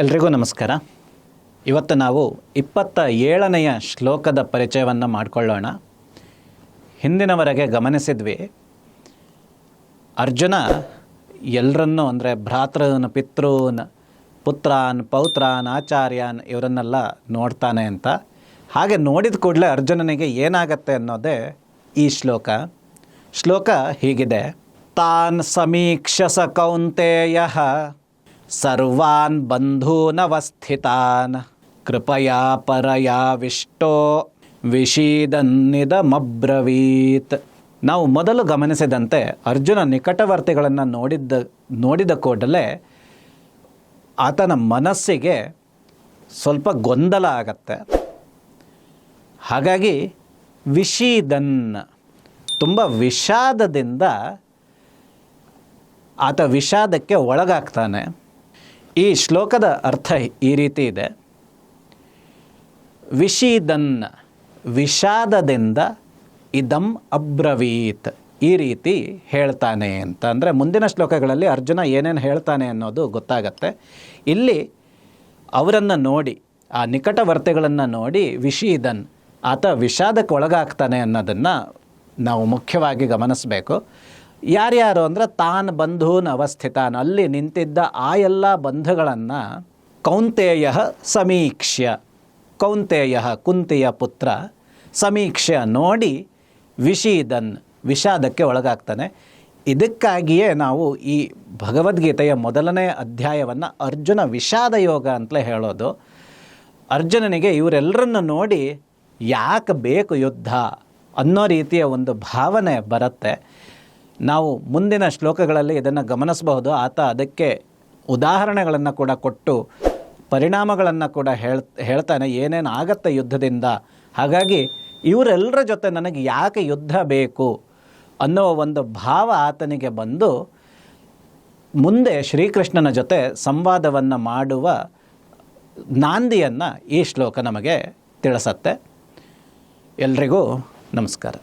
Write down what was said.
ಎಲ್ರಿಗೂ ನಮಸ್ಕಾರ. ಇವತ್ತು ನಾವು ಇಪ್ಪತ್ತ ಏಳನೆಯ ಶ್ಲೋಕದ ಪರಿಚಯವನ್ನು ಮಾಡಿಕೊಳ್ಳೋಣ. ಹಿಂದಿನವರೆಗೆ ಗಮನಿಸಿದ್ವಿ. ಅರ್ಜುನ ಎಲ್ಲರನ್ನೂ ಅಂದರೆ ಭ್ರಾತೃನ್, ಪಿತೃನ್, ಪುತ್ರಾನ್, ಪೌತ್ರಾನ್, ಆಚಾರ್ಯಾನ್ ಇವರನ್ನೆಲ್ಲ ನೋಡ್ತಾನೆ ಅಂತ. ಹಾಗೆ ನೋಡಿದ ಕೂಡಲೇ ಅರ್ಜುನನಿಗೆ ಏನಾಗತ್ತೆ ಅನ್ನೋದೇ ಈ ಶ್ಲೋಕ. ಶ್ಲೋಕ ಹೀಗಿದೆ. ತಾನ್ ಸಮೀಕ್ಷಸ ಕೌಂತೆಯ ಸರ್ವಾನ್ ಬಂಧೂನವಸ್ಥಿತಾನ್. ಕೃಪಯಾ ಪರಯಾವಿಷ್ಟೋ ವಿಷೀದನ್ನಿದಮಬ್ರವೀತ್. ನಾವು ಮೊದಲು ಗಮನಿಸಿದಂತೆ ಅರ್ಜುನ ನಿಕಟವರ್ತಿಗಳನ್ನು ನೋಡಿದ್ದ, ನೋಡಿದ ಕೂಡಲೇ ಆತನ ಮನಸ್ಸಿಗೆ ಸ್ವಲ್ಪ ಗೊಂದಲ ಆಗತ್ತೆ. ಹಾಗಾಗಿ ವಿಷೀದನ್ ತುಂಬ ವಿಷಾದದಿಂದ ಆತ ವಿಷಾದಕ್ಕೆ ಒಳಗಾಗ್ತಾನೆ. ಈ ಶ್ಲೋಕದ ಅರ್ಥ ಈ ರೀತಿ ಇದೆ. ವಿಷೀದನ್ನ ವಿಷಾದದಿಂದ ಇದಂ ಅಬ್ರವೀತ್ ಈ ರೀತಿ ಹೇಳ್ತಾನೆ ಅಂತ. ಅಂದರೆ ಮುಂದಿನ ಶ್ಲೋಕಗಳಲ್ಲಿ ಅರ್ಜುನ ಏನೇನು ಹೇಳ್ತಾನೆ ಅನ್ನೋದು ಗೊತ್ತಾಗತ್ತೆ. ಇಲ್ಲಿ ಅವರನ್ನು ನೋಡಿ, ಆ ನಿಕಟವರ್ತಿಗಳನ್ನು ನೋಡಿ ವಿಷೀದನ್ ಆತ ವಿಷಾದಕ್ಕೆ ಒಳಗಾಗ್ತಾನೆ ಅನ್ನೋದನ್ನು ನಾವು ಮುಖ್ಯವಾಗಿ ಗಮನಿಸಬೇಕು. ಯಾರ್ಯಾರು ಅಂದರೆ ತಾನು ಬಂಧೂನ್ ಅವಸ್ಥಿತಾನ್ ಅಲ್ಲಿ ನಿಂತಿದ್ದ ಆ ಎಲ್ಲ ಬಂಧುಗಳನ್ನು ಕೌಂತೆಯ ಸಮೀಕ್ಷ್ಯ. ಕೌಂತೆಯ ಕುಂತಿಯ ಪುತ್ರ ಸಮೀಕ್ಷೆ ನೋಡಿ ವಿಷೀದನ್ ವಿಷಾದಕ್ಕೆ ಒಳಗಾಗ್ತಾನೆ. ಇದಕ್ಕಾಗಿಯೇ ನಾವು ಈ ಭಗವದ್ಗೀತೆಯ ಮೊದಲನೇ ಅಧ್ಯಾಯವನ್ನು ಅರ್ಜುನ ವಿಷಾದ ಯೋಗ ಅಂತಲೇ ಹೇಳೋದು. ಅರ್ಜುನನಿಗೆ ಇವರೆಲ್ಲರನ್ನು ನೋಡಿ ಯಾಕೆ ಬೇಕು ಯುದ್ಧ ಅನ್ನೋ ರೀತಿಯ ಒಂದು ಭಾವನೆ ಬರುತ್ತೆ. ನಾವು ಮುಂದಿನ ಶ್ಲೋಕಗಳಲ್ಲಿ ಇದನ್ನು ಗಮನಿಸಬಹುದು. ಆತ ಅದಕ್ಕೆ ಉದಾಹರಣೆಗಳನ್ನು ಕೂಡ ಕೊಟ್ಟು ಪರಿಣಾಮಗಳನ್ನು ಕೂಡ ಹೇಳ್, ಹೇಳ್ತಾನೆ, ಏನೇನು ಆಗತ್ತೆ ಯುದ್ಧದಿಂದ? ಹಾಗಾಗಿ ಇವರೆಲ್ಲರ ಜೊತೆ ನನಗೆ ಯಾಕೆ ಯುದ್ಧ ಬೇಕು ಅನ್ನೋ ಒಂದು ಭಾವ ಆತನಿಗೆ ಬಂದು ಮುಂದೆ ಶ್ರೀಕೃಷ್ಣನ ಜೊತೆ ಸಂವಾದವನ್ನು ಮಾಡುವ ನಾಂದಿಯನ್ನು ಈ ಶ್ಲೋಕ ನಮಗೆ ತಿಳಿಸತ್ತೆ. ಎಲ್ರಿಗೂ ನಮಸ್ಕಾರ.